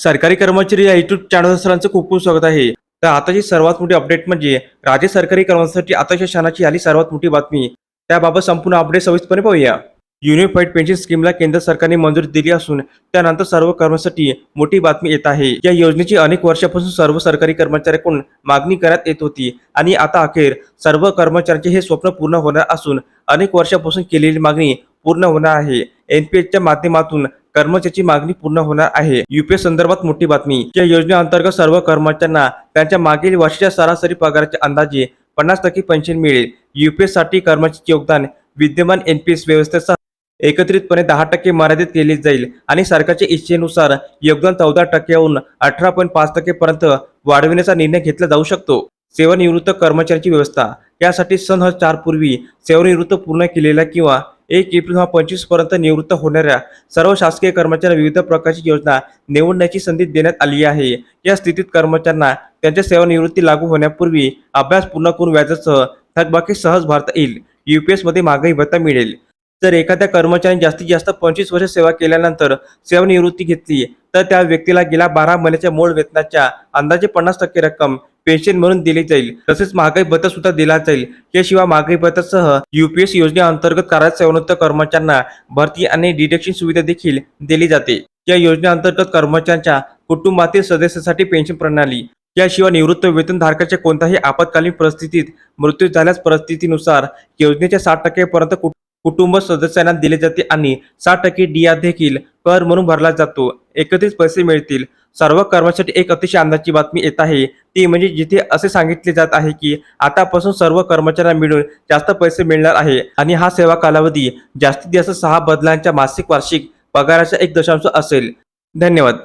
सरकारी कर्मचारी या युट्यूब चॅनल सरांचं खूप खूप स्वागत आहे. तर आताची सर्वात मोठी अपडेट म्हणजे राज्य सरकारी कर्मचाऱ्यांसाठी आताच्या क्षणाची आली सर्वात मोठी बातमी. त्याबाबत संपूर्ण अपडेट सविस्तरपणे पाहूया. युनिफाईड पेन्शन स्कीमला केंद्र सरकारने मंजुरी दिली असून त्यानंतर सर्व कर्मचाऱ्यांसाठी मोठी बातमी येत आहे. या योजनेची अनेक वर्षापासून सर्व सरकारी कर्मचाऱ्यांकडून मागणी करण्यात येत होती आणि आता अखेर सर्व कर्मचाऱ्यांचे हे स्वप्न पूर्ण होणार असून अनेक वर्षापासून केलेली मागणी पूर्ण होणार आहे. एनपीएसच्या माध्यमातून कर्मचाऱ्याची मागणी पूर्ण होणार आहे. युपीएस संदर्भात मोठी बातमी. या योजनेअंतर्गत सर्व कर्मचाऱ्यांना त्यांच्या मागील वर्षाच्या सरासरी पगाराचे अंदाजे पन्नास टक्के पेन्शन मिळेल. युपीएससाठी कर्मचाऱ्याचे योगदान विद्यमान एनपीएस व्यवस्थेचा एकत्रितपणे दहा टक्के मर्यादित केली जाईल आणि सरकारच्या इच्छेनुसार योगदान चौदा टक्क्याहून अठरा पॉईंट पाच टक्केपर्यंत वाढविण्याचा निर्णय घेतला जाऊ शकतो. सेवानिवृत्त कर्मचाऱ्यांची व्यवस्था. यासाठी सन हजार चार पूर्वी सेवानिवृत्त पूर्ण केलेल्या किंवा एक एप्रिल हा पंचवीसपर्यंत निवृत्त होणाऱ्या सर्व शासकीय कर्मचाऱ्यांना विविध प्रकारची योजना निवडण्याची संधी देण्यात आली आहे. या स्थितीत कर्मचाऱ्यांना त्यांच्या सेवानिवृत्ती लागू होण्यापूर्वी अभ्यास पूर्ण करून व्याजासह थकबाकी सहज भरता येईल. युपीएसमध्ये महागाई भत्ता मिळेल. जर एखाद्या कर्मचाऱ्याने जास्तीत जास्त पंचवीस वर्ष सेवा केल्यानंतर सेवानिवृत्ती घेतली तर त्या व्यक्तीला गेल्या बारा महिन्याच्या मूळ वेतनाच्या अंदाजे पन्नास टक्के रक्कम पेन्शन म्हणून दिली जाईल. तसेच महागाई भत्ता सुद्धा दिला जाईल. याशिवाय महागाई भत्तासह युपीएस योजनेअंतर्गत कार्यात सेवानिवृत्त कर्मचाऱ्यांना भरती आणि डिडक्शन सुविधा देखील दिली जाते. या योजनेअंतर्गत कर्मचाऱ्यांच्या कुटुंबातील सदस्यासाठी पेन्शन प्रणाली याशिवाय निवृत्त वेतनधारकाच्या कोणत्याही आपत्कालीन परिस्थितीत मृत्यू झाल्यास परिस्थितीनुसार योजनेच्या साठ टक्केपर्यंत कु- कुटुंब सदस्यांना दिले जाते आणि साठ टक्के डिया देखील कर म्हणून भरला जातो. एकत्रित पैसे मिळतील. सर्व कर्मचारी एक अतिशय आनंदाची बातमी येत आहे. ती म्हणजे जिथे असे सांगितले जात आहे की आतापासून सर्व कर्मचाऱ्यांना मिळून जास्त पैसे मिळणार आहे. आणि हा सेवा कालावधी जास्तीत जास्त सहा बदलांच्या मासिक वार्षिक पगाराचा एक दशांश असेल. धन्यवाद.